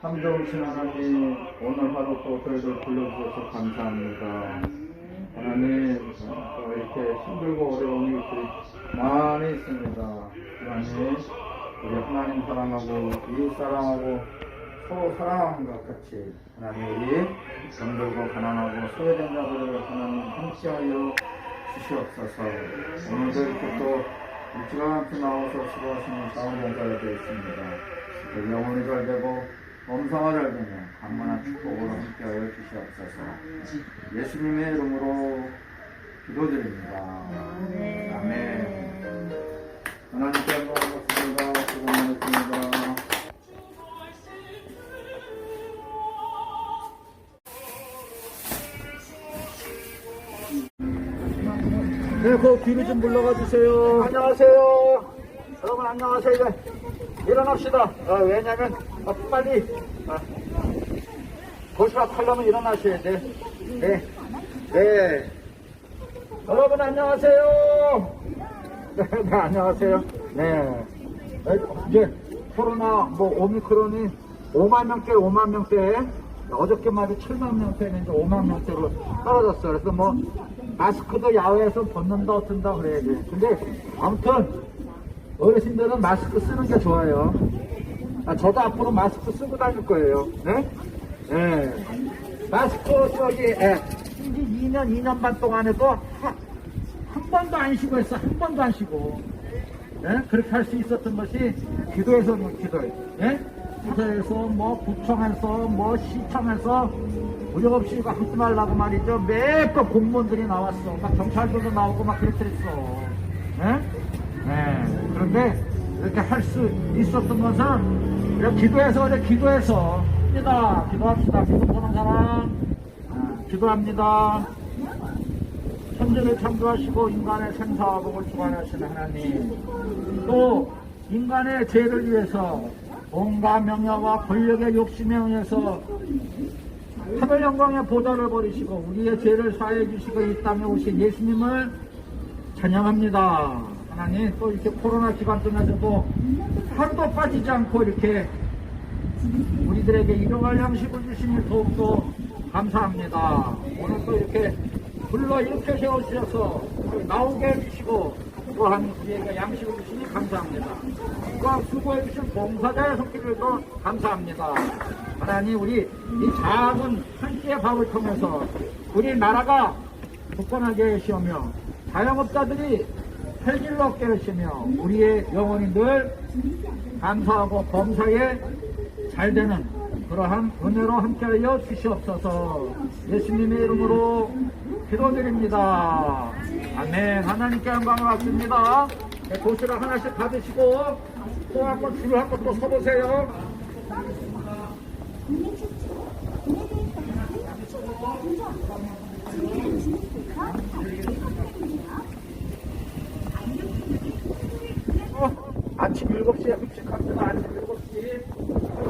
참 좋으신 하나님, 오늘 하루 또 저희들 불러주셔서 감사합니다. 하나님, 또 이렇게 힘들고 어려운 일들이 많이 있습니다. 하나님, 우리 하나님 사랑하고, 이웃 사랑하고, 서로 사랑하는 것 같이, 하나님, 우리 힘들고 가난하고 소외된 자들을 하나님 함께하여 주시옵소서. 오늘도 이렇게 또 일찌감치 나와서 수고하시는 사원자가 되어 있습니다. 영혼이 잘 되고 범사가 잘 되며 강만한 축복으로 함께하여 주시옵소서. 예수님의 이름으로 기도드립니다. 아멘. 하나님께 영광받습니다. 수고 많으십니다. 네, 그 뒤로 좀 물러가 주세요. 안녕하세요. 여러분 안녕하세요. 이제 일어납시다. 어, 왜냐면 어, 빨리 어, 도시락 하려면 일어나셔야 돼. 네, 네. 여러분 안녕하세요. 네, 네 안녕하세요. 네. 네, 이제 코로나 뭐 오미크론이 5만 명대, 5만 명대. 어저께만 해도 7만 명대는 이제 5만 명대로 떨어졌어요. 그래서 뭐 마스크도 야외에서 벗는다 어쩐다 그래야 돼. 근데 아무튼 어르신들은 마스크 쓰는 게 좋아요. 아, 저도 앞으로 마스크 쓰고 다닐 거예요. 네? 네. 마스크 저기 예. 이제 2년 2년 반 동안에도 한, 한 번도 안 쉬고 했어. 한 번도 안 쉬고. 예? 그렇게 할 수 있었던 것이 기도에서 뭐 기도에. 예? 기도에서 뭐 구청에서 뭐 시청에서 무력 없이 이거 하지 말라고 말이죠. 매번 공무원들이 나왔어. 막 경찰들도 나오고 막 그랬어. 예? 예. 그런데 이렇게 할 수 있었던 것은 이렇게 기도해서 어제 기도해서 합니다. 기도합시다. 기도 보는 사람 아, 기도합니다. 천지를 창조하시고 인간의 생사와 복을 주관하시는 하나님 또 인간의 죄를 위해서 온갖 명예와 권력의 욕심에 의해서 하늘 영광의 보좌를 버리시고 우리의 죄를 사해 주시고 이 땅에 오신 예수님을 찬양합니다. 하나님 또 이렇게 코로나 기간 동안에도 하루도 빠지지 않고 이렇게 우리들에게 일용할 양식을 주시니 더욱더 감사합니다. 오늘 또 이렇게 불러 이렇게 세워주셔서 나오게 해주시고 또한 우리에게 양식을 주시니 감사합니다. 또한 수고해주신 봉사자의 손길들도 감사합니다. 하나님 우리 이 작은 한 끼의 밥을 통해서 우리 나라가 굳건하게 하시며 자영업자들이 헬기를 얻게 하시며 우리의 영혼이 늘 감사하고 범사에 잘 되는 그러한 은혜로 함께하여 주시옵소서 예수님의 이름으로 기도드립니다. 아멘. 하나님께 영광을 받습니다. 네, 도시락 하나씩 받으시고 또 한번 줄을 한번 또 서보세요. 아침 7시에 급식합니다. 아침 7시.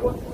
7시.